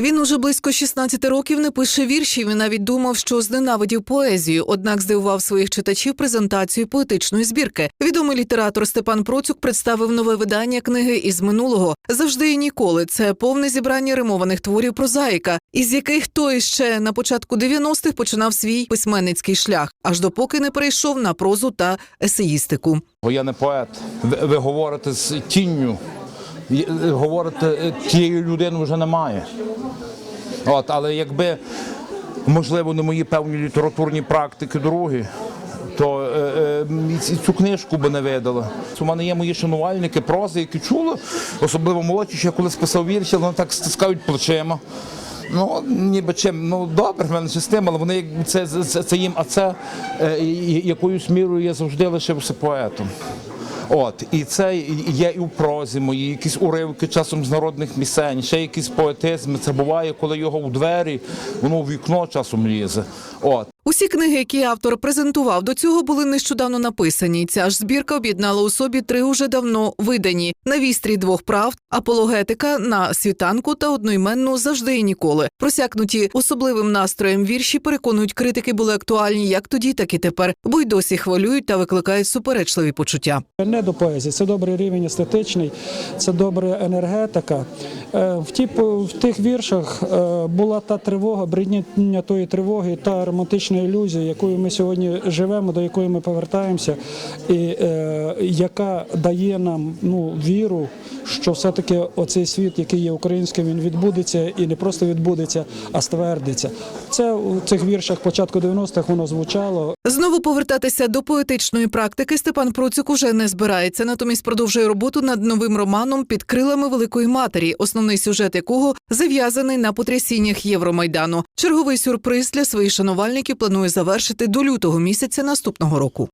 Він уже близько 16 років не пише віршів і навіть думав, що зненавидів поезію, однак здивував своїх читачів презентацією поетичної збірки. Відомий літератор Степан Процюк представив нове видання книги із минулого завжди і ніколи. Це повне зібрання римованих творів прозаїка, із яких той ще на початку 90-х починав свій письменницький шлях, аж допоки не перейшов на прозу та есеїстику. Бо я не поет. Ви, ви говорите з тінню. Е, Говорите, е, тієї людини вже немає. От, але якби, можливо, не мої певні літературні практики другі, то е, е, цю книжку би не видали. У мене є мої шанувальники прози, які чули, особливо молодші, що я колись писав вірші, вони так стискають плечима. Ну, ніби чим, ну добре, в мене ще з тим, але вони це, це, це їм, а це е, якоюсь мірою я завжди лишився поетом. От, і це є і в прозі мої, якісь уривки часом з народних місцень, ще якісь поетизми. Це буває, коли його у двері, воно в вікно часом лізе. От. Усі книги, які автор презентував до цього, були нещодавно написані. Ця ж збірка об'єднала у собі три уже давно видані: на вістрі двох правд, апологетика на світанку та одноіменну завжди і ніколи. Просякнуті особливим настроєм вірші переконують критики були актуальні як тоді, так і тепер, бо й досі хвилюють та викликають суперечливі почуття. Не до поезії, це добрий рівень естетичний, це добра енергетика. Е, В, ті, в тих віршах е, була та тривога, брідняння тої тривоги, та романтична ілюзія, якою ми сьогодні живемо, до якої ми повертаємося, і е, яка дає нам ну, віру, що все-таки оцей світ, який є українським, він відбудеться і не просто відбудеться, а ствердиться. Це у цих віршах початку 90-х воно звучало. Знову повертатися до поетичної практики Степан Процюк уже не збирається. Натомість продовжує роботу над новим романом під крилами великої матері, основний сюжет якого зав'язаний на потрясіннях Євромайдану. Черговий сюрприз для своїх шанувальників планує завершити до лютого місяця наступного року.